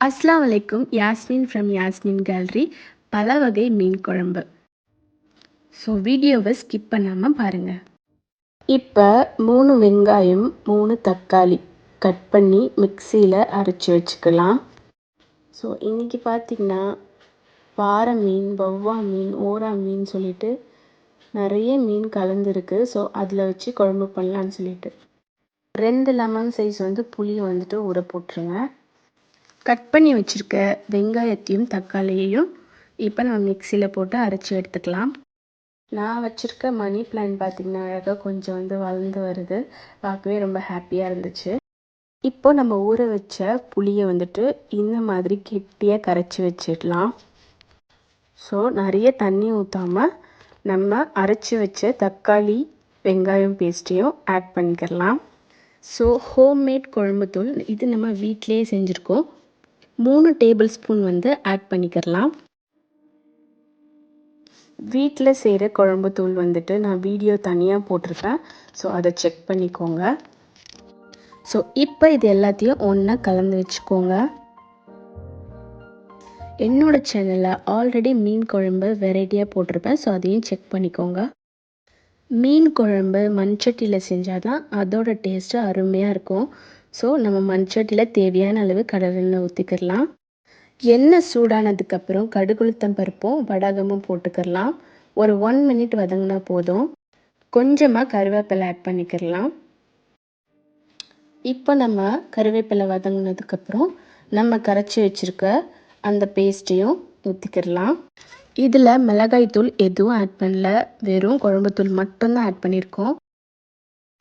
அஸ்லாம் வலைக்கும் Yasmin from Yasmin gallery. பல வகை மீன் குழம்பு. ஸோ வீடியோவை ஸ்கிப் பண்ணாமல் பாருங்கள் இப்போ மூணு வெங்காயம் மூணு தக்காளி கட் பண்ணி மிக்சியில் அரைச்சி வச்சுக்கலாம். ஸோ இன்றைக்கி பார்த்திங்கன்னா பாறை மீன் வவ்வா மீன் ஓரா மீன் சொல்லிட்டு நிறைய மீன் கலந்துருக்கு. ஸோ அதில் வச்சு குழம்பு பண்ணலான்னு சொல்லிட்டு. ரெண்டு லெமன் சைஸ் வந்து புளி வந்துட்டு ஊற போட்டுருங்க. கட் பண்ணி வச்சுருக்க வெங்காயத்தையும் தக்காளியையும் இப்போ நம்ம மிக்சியில் போட்டு அரைச்சி எடுத்துக்கலாம். நான் வச்சுருக்க மணி பிளான் பார்த்திங்கன்னா அழகாக கொஞ்சம் வந்து வளர்ந்து வருது. பார்க்கவே ரொம்ப ஹாப்பியாக இருந்துச்சு. இப்போ நம்ம ஊற வச்ச புளியை வந்துட்டு இந்த மாதிரி கெட்டியாக கரைச்சி வச்சிடலாம். ஸோ நிறைய தண்ணி ஊற்றாமல் நம்ம அரைச்சி வச்ச தக்காளி வெங்காயம் பேஸ்ட்டையும் ஆட் பண்ணிக்கலாம். ஸோ ஹோம்மேட் குழம்புத்தூள் இது நம்ம வீட்டிலே செஞ்சுருக்கோம். மூணு டேபிள் ஸ்பூன் வந்து ஆட் பண்ணிக்கிறலாம் வீட்டில் செய்கிற குழம்பு தூள் வந்துட்டு நான் வீடியோ தனியாக போட்டிருக்கேன் ஸோ அதை செக் பண்ணிக்கோங்க. ஸோ இப்போ இது எல்லாத்தையும் ஒன்றா கலந்து வச்சுக்கோங்க. என்னோடய சேனலில் ஆல்ரெடி மீன் குழம்பு வெரைட்டியாக போட்டிருப்பேன். ஸோ அதையும் செக் பண்ணிக்கோங்க. மீன் குழம்பு மண்சட்டியில் செஞ்சால் தான் அதோட டேஸ்ட்டு அருமையாக இருக்கும். ஸோ நம்ம மண்சட்டியில் தேவையான அளவு கடலெண்ணெய் ஊற்றிக்கிடலாம் எண்ணெய் சூடானதுக்கப்புறம் கடுகுளுத்தம் பருப்பும் வடகமும் போட்டுக்கிடலாம். ஒரு ஒன் மினிட் வதங்கினா போதும். கொஞ்சமாக கருவேப்பிலை ஆட் பண்ணிக்கிடலாம். இப்போ நம்ம கருவேப்பிலை வதங்கினதுக்கப்புறம் நம்ம கரைச்சி வச்சுருக்க அந்த பேஸ்ட்டையும் ஊற்றிக்கிடலாம் இதில் மிளகாய் தூள் எதுவும் ஆட் பண்ணல. வெறும் குழம்புத்தூள் மட்டும்தான் ஆட் பண்ணியிருக்கோம்.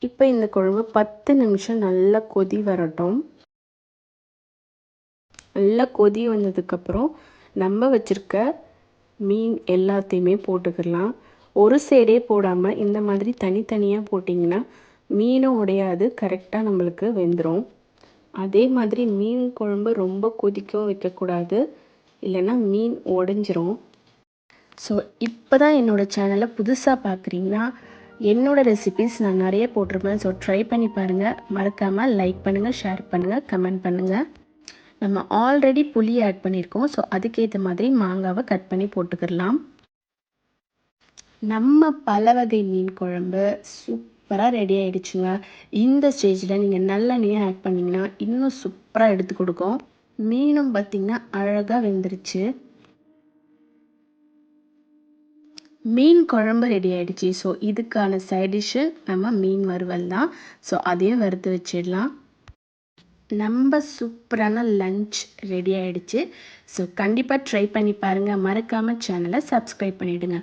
இப்போ இந்த குழம்பு பத்து நிமிஷம் நல்லா கொதி வரட்டும். நல்லா கொதி வந்ததுக்கப்புறம் நம்ம வச்சுருக்க மீன் எல்லாத்தையுமே போட்டுக்கலாம். ஒரு சைடே போடாமல் இந்த மாதிரி தனித்தனியாக போட்டிங்கன்னா மீனும் உடையாது கரெக்டாக நம்மளுக்கு வெந்துடும் அதே மாதிரி மீன் குழம்பு ரொம்ப கொதிக்கவும் வைக்கக்கூடாது. இல்லைன்னா மீன் உடஞ்சிரும். ஸோ இப்போ தான் என்னோடய சேனலை புதுசாக பார்க்குறீங்கன்னா என்னோடய ரெசிபிஸ் நான் நிறைய போட்டிருப்பேன். ஸோ ட்ரை பண்ணி பாருங்கள் மறக்காமல் லைக் பண்ணுங்கள் ஷேர் பண்ணுங்கள் கமெண்ட் பண்ணுங்கள் நம்ம ஆல்ரெடி புளி ஆட் பண்ணியிருக்கோம் ஸோ அதுக்கேற்ற மாதிரி மாங்காவை கட் பண்ணி போட்டுக்கிடலாம். நம்ம பல வகை மீன் குழம்பு சூப்பராக ரெடி ஆகிடுச்சுங்க இந்த ஸ்டேஜில் நீங்கள் நல்லெண்ணெயை ஆட் பண்ணிங்கன்னா இன்னும் சூப்பராக எடுத்து கொடுக்கும். மீனும் பார்த்திங்கன்னா அழகாக வெந்துருச்சு. மீன் குழம்பு ரெடி ஆகிடுச்சி ஸோ இதுக்கான சைடிஷ்ஷு நம்ம மீன் வறுவல் தான். ஸோ அதையும் வறுத்து வச்சிடலாம். நம்ம சூப்பரான லன்ச் ரெடி ஆகிடுச்சு ஸோ கண்டிப்பாக ட்ரை பண்ணி பாருங்கள் மறக்காமல் சேனலை சப்ஸ்கிரைப் பண்ணிவிடுங்க